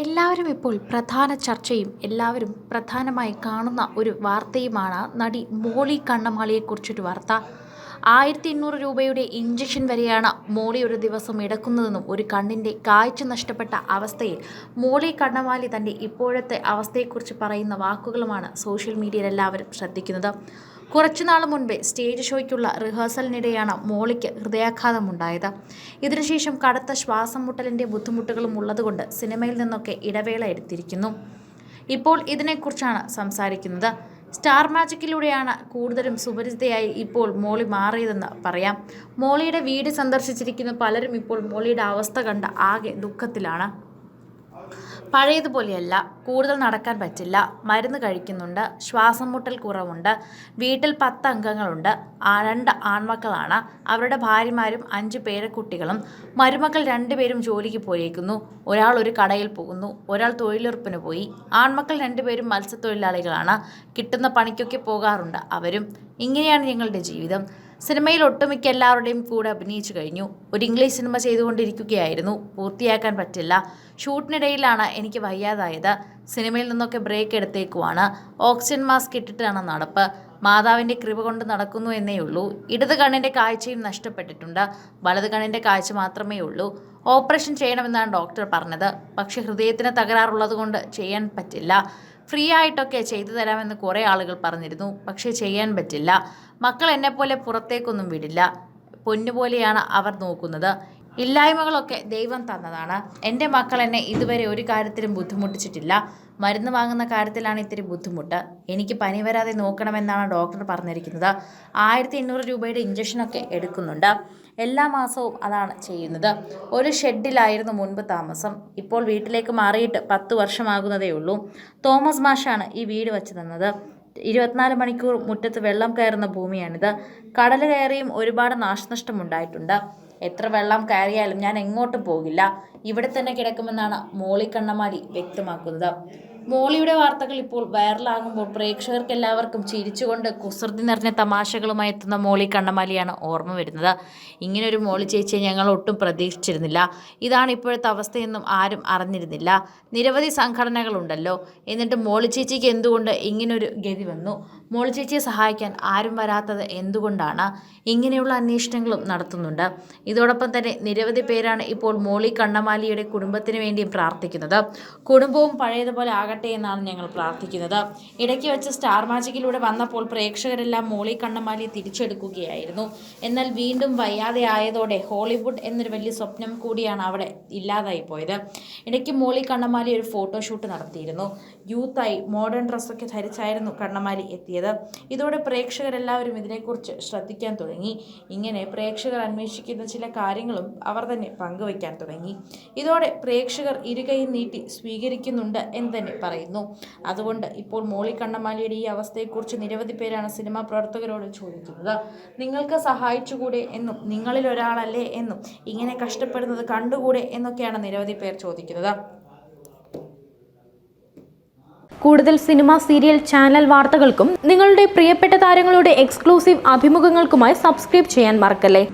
എല്ലാവരും ഇപ്പോൾ പ്രധാന ചർച്ചയും എല്ലാവരും പ്രധാനമായി കാണുന്ന ഒരു വാർത്തയുമാണ്. നടി മോളി കണ്ണമാളിയെക്കുറിച്ചൊരു വാർത്ത. ആയിരത്തി എണ്ണൂറ് രൂപയുടെ ഇഞ്ചക്ഷൻ വരെയാണ് മോളി ഒരു ദിവസം എടുക്കുന്നതെന്നും ഒരു കണ്ണിന്റെ കാഴ്ച നഷ്ടപ്പെട്ട അവസ്ഥയിൽ മോളി കണ്ണമാലി തന്റെ ഇപ്പോഴത്തെ അവസ്ഥയെക്കുറിച്ച് പറയുന്ന വാക്കുകളുമാണ് സോഷ്യൽ മീഡിയയിൽ എല്ലാവരും ശ്രദ്ധിക്കുന്നത്. കുറച്ചുനാൾ മുൻപേ സ്റ്റേജ് ഷോയ്ക്കുള്ള റിഹേഴ്സലിനിടെയാണ് മോളിക്ക് ഹൃദയാഘാതമുണ്ടായത്. ഇതിനുശേഷം കടുത്ത ശ്വാസം മുട്ടലിന്റെ ബുദ്ധിമുട്ടുകളും ഉള്ളതുകൊണ്ട് സിനിമയിൽ നിന്നൊക്കെ ഇടവേള എടുത്തിരിക്കുന്നു. ഇപ്പോൾ ഇതിനെക്കുറിച്ചാണ് സംസാരിക്കുന്നത്. സ്റ്റാർ മാജിക്കിലൂടെയാണ് കൂടുതലും സുപരിചിതയായി ഇപ്പോൾ മോളി മാറിയതെന്ന് പറയാം. മോളിയുടെ വീട് സന്ദർശിച്ചിരിക്കുന്ന പലരും ഇപ്പോൾ മോളിയുടെ അവസ്ഥ കണ്ട് ആകെ ദുഃഖത്തിലാണ്. പഴയതുപോലെയല്ല കൂടുതൽ നടക്കാൻ പറ്റില്ല. മരുന്ന് കഴിക്കുന്നുണ്ട് ശ്വാസം മുട്ടൽ കുറവുണ്ട് വീട്ടിൽ പത്ത് അംഗങ്ങളുണ്ട് രണ്ട് ആൺമക്കളാണ്. അവരുടെ ഭാര്യമാരും അഞ്ച് പേരക്കുട്ടികളും. മരുമക്കൾ രണ്ടുപേരും ജോലിക്ക് പോയേക്കുന്നു. ഒരാൾ ഒരു കടയിൽ പോകുന്നു ഒരാൾ തൊഴിലുറപ്പിന് പോയി. ആൺമക്കൾ രണ്ടുപേരും മത്സ്യത്തൊഴിലാളികളാണ്. കിട്ടുന്ന പണിക്കൊക്കെ പോകാറുണ്ട് അവരും. ഇങ്ങനെയാണ് ഞങ്ങളുടെ ജീവിതം. സിനിമയിൽ ഒട്ടുമിക്ക എല്ലാവരുടെയും കൂടെ അഭിനയിച്ചു കഴിഞ്ഞു. ഒരു ഇംഗ്ലീഷ് സിനിമ ചെയ്തുകൊണ്ടിരിക്കുകയായിരുന്നു. പൂർത്തിയാക്കാൻ പറ്റില്ല. ഷൂട്ടിനിടയിലാണ് എനിക്ക് വയ്യാതായത്. സിനിമയിൽ നിന്നൊക്കെ ബ്രേക്ക് എടുത്തേക്കുവാണ്. ഓക്സിജൻ മാസ്ക് ഇട്ടിട്ടാണ് നടപ്പ്. മാതാവിന്റെ കൃപ കൊണ്ട് നടക്കുന്നു എന്നേ ഉള്ളൂ. ഇടത് കണ്ണിന്റെ കാഴ്ചയും നഷ്ടപ്പെട്ടിട്ടുണ്ട്. വലത് കണ്ണിന്റെ കാഴ്ച മാത്രമേ ഉള്ളൂ. ഓപ്പറേഷൻ ചെയ്യണമെന്നാണ് ഡോക്ടർ പറഞ്ഞത്. പക്ഷേ ഹൃദയത്തിന് തകരാറുള്ളത് കൊണ്ട് ചെയ്യാൻ പറ്റില്ല. ഫ്രീ ആയിട്ടൊക്കെ ചെയ്തു തരാമെന്ന് കുറേ ആളുകൾ പറഞ്ഞിരുന്നു. പക്ഷേ ചെയ്യാൻ പറ്റില്ല. മക്കൾ എന്നെപ്പോലെ പുറത്തേക്കൊന്നും വിടില്ല. പൊന്നുപോലെയാണ് അവർ നോക്കുന്നത്. ഇല്ലായ്മകളൊക്കെ ദൈവം തന്നതാണ്. എന്റെ മക്കൾ എന്നെ ഇതുവരെ ഒരു കാര്യത്തിലും ബുദ്ധിമുട്ടിച്ചിട്ടില്ല. മരുന്ന് വാങ്ങുന്ന കാര്യത്തിലാണ് ഇത്തിരി ബുദ്ധിമുട്ട്. എനിക്ക് പനി വരാതെ നോക്കണമെന്നാണ് ഡോക്ടർ പറഞ്ഞിരിക്കുന്നത്. ആയിരത്തി എണ്ണൂറ് രൂപയുടെ ഇഞ്ചക്ഷനൊക്കെ എടുക്കുന്നുണ്ട്. എല്ലാ മാസവും അതാണ് ചെയ്യുന്നത്. ഒരു ഷെഡിലായിരുന്നു മുൻപ് താമസം. ഇപ്പോൾ വീട്ടിലേക്ക് മാറിയിട്ട് പത്ത് വർഷമാകുന്നതേ ഉള്ളൂ തോമസ് മാഷാണ് ഈ വീട് വച്ച് തന്നത്. ഇരുപത്തിനാല് മണിക്കൂർ മുറ്റത്ത് വെള്ളം കയറുന്ന ഭൂമിയാണിത്. കടൽ കയറിയും ഒരുപാട് നാശനഷ്ടമുണ്ടായിട്ടുണ്ട്. എത്ര വെള്ളം കയറിയാലും ഞാൻ എങ്ങോട്ടും പോകില്ല. ഇവിടെ തന്നെ കിടക്കുമെന്നാണ് മോളി കണ്ണമാലി വ്യക്തമാക്കുന്നത്. മോളിയുടെ വാർത്തകൾ ഇപ്പോൾ വൈറലാകുമ്പോൾ പ്രേക്ഷകർക്ക് എല്ലാവർക്കും ചിരിച്ചുകൊണ്ട് കുസൃതി നിറഞ്ഞ തമാശകളുമായി എത്തുന്ന മോളി കണ്ണമാലിയാണ് ഓർമ്മ വരുന്നത്. ഇങ്ങനൊരു മോളി ചേച്ചിയെ ഞങ്ങൾ ഒട്ടും പ്രതീക്ഷിച്ചിരുന്നില്ല. ഇതാണ് ഇപ്പോഴത്തെ അവസ്ഥയെന്നും ആരും അറിഞ്ഞിരുന്നില്ല. നിരവധി സംഘടനകളുണ്ടല്ലോ. എന്നിട്ട് മോളി ചേച്ചിക്ക് എന്തുകൊണ്ട് ഇങ്ങനൊരു ഗതി വന്നു? മോളി ചേച്ചിയെ സഹായിക്കാൻ ആരും വരാത്തത് എന്തുകൊണ്ടാണ്? ഇങ്ങനെയുള്ള അന്വേഷണങ്ങളും നടത്തുന്നുണ്ട്. ഇതോടൊപ്പം തന്നെ നിരവധി പേരാണ് ഇപ്പോൾ മോളി കണ്ണമാലിയുടെ കുടുംബത്തിന് വേണ്ടിയും പ്രാർത്ഥിക്കുന്നത്. കുടുംബവും പഴയതുപോലെ ആകട്ടെ എന്നാണ് ഞങ്ങൾ പ്രാർത്ഥിക്കുന്നത്. ഇടയ്ക്ക് വെച്ച് സ്റ്റാർ മാജിക്കിലൂടെ വന്നപ്പോൾ പ്രേക്ഷകരെല്ലാം മോളി കണ്ണമാലി തിരിച്ചെടുക്കുകയായിരുന്നു. എന്നാൽ വീണ്ടും വയ്യാതെ ആയതോടെ ഹോളിവുഡ് എന്നൊരു വലിയ സ്വപ്നം കൂടിയാണ് അവിടെ ഇല്ലാതായി പോയത്. ഇടയ്ക്ക് മോളി കണ്ണമാലി ഒരു ഫോട്ടോഷൂട്ട് നടത്തിയിരുന്നു. യൂത്തായി മോഡേൺ ഡ്രസ്സൊക്കെ ധരിച്ചായിരുന്നു കണ്ണമാലി എത്തിയത്. ഇതോടെ പ്രേക്ഷകരെല്ലാവരും ഇതിനെക്കുറിച്ച് ശ്രദ്ധിക്കാൻ തുടങ്ങി. ഇങ്ങനെ പ്രേക്ഷകർ അന്വേഷിക്കുന്ന ചില കാര്യങ്ങളും അവർ തന്നെ പങ്കുവയ്ക്കാൻ തുടങ്ങി. ഇതോടെ പ്രേക്ഷകർ ഇരുകൈ നീട്ടി സ്വീകരിക്കുന്നുണ്ട് എന്ന് തന്നെ പറയുന്നു. അതുകൊണ്ട് ഇപ്പോൾ മോളി കണ്ണമാലിയുടെ ഈ അവസ്ഥയെക്കുറിച്ച് നിരവധി പേരാണ് സിനിമാ പ്രവർത്തകരോട് ചോദിക്കുന്നത്. നിങ്ങൾക്ക് സഹായിച്ചുകൂടെ എന്നും നിങ്ങളിൽ ഒരാളല്ലേ എന്നും ഇങ്ങനെ കഷ്ടപ്പെടുന്നത് കണ്ടുകൂടെ എന്നൊക്കെയാണ് നിരവധി പേർ ചോദിക്കുന്നത്. കൂടുതൽ സിനിമ സീരിയൽ ചാനൽ വാർത്തകൾക്കും നിങ്ങളുടെ പ്രിയപ്പെട്ട താരങ്ങളുടെ എക്സ്ക്ലൂസീവ് അഭിമുഖങ്ങൾക്കുമായി സബ്സ്ക്രൈബ് ചെയ്യാൻ മറക്കല്ലേ?